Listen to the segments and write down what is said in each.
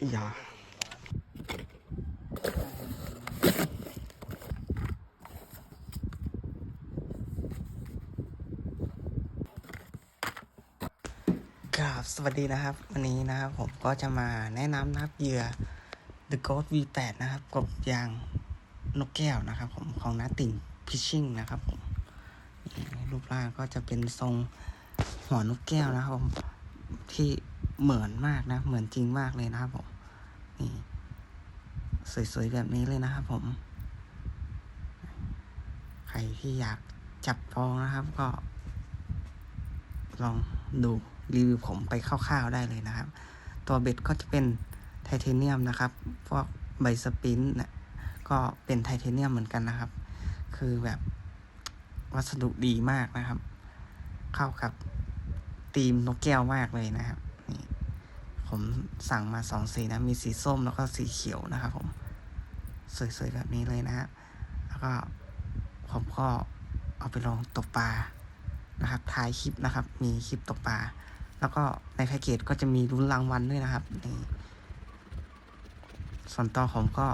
อย่าครับสวัสดีนะครับ วันนี้นะครับผมก็จะมาแนะนำนะครับเหยื่อ The Ghost V8 นะครับกบยางนกแก้วนะครับ ผมของน้าติ่งพิชชิ่งนะครับผมรูปร่างก็จะเป็นทรงหัวนกแก้วนะครับผม ที่เหมือนมากนะ เหมือนจริงมากเลยนะครับผม นี่ สวยๆแบบนี้เลยนะครับผม ใครที่อยากจับฟองนะครับก็ ลองดูรีวิวผมไปคร่าวๆได้เลยนะครับ ตัวเบ็ดก็จะเป็นไทเทเนียมนะครับ พวกใบสปรินต์นะก็เป็นไทเทเนียมเหมือนกันนะครับ คือแบบวัสดุดีมากนะครับ เข้ากับ ธีมนกแก้วมากเลยนะครับนี่ผมสั่งมาสองสีนะ มีสีส้มแล้วก็สีเขียวนะครับผม สวยๆแบบนี้เลยนะฮะแล้วก็ผมก็เอาไปลองตกปลานะครับท้ายคลิปนะครับ มีคลิปตกปลาแล้วก็ในแพ็กเกจก็จะมีรุ้นรางวัลด้วยนะครับนี่ส่วนตัวผมก็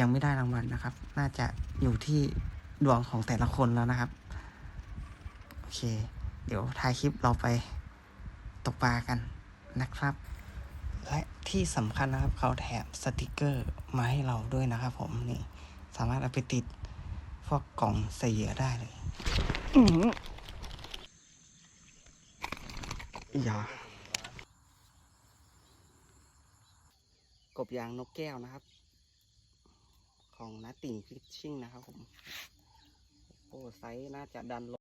ยังไม่ได้รางวัลนะครับ น่าจะอยู่ที่ดวงของแต่ละคนแล้วนะครับ โอเค เดี๋ยวท้ายคลิปเราไป ตกปลากันนะครับ และที่สำคัญนะครับเขาแถมสติกเกอร์มาให้เราด้วยนะครับผมนี่สามารถเอาไปติดพวกกล่องใส่เหยื่อได้เลยอื้อหืออย่ากบยางนกแก้วนะครับ ของน้าติ่งฟิชชิ่งนะครับผม โอ้ไซส์น่าจะดันลง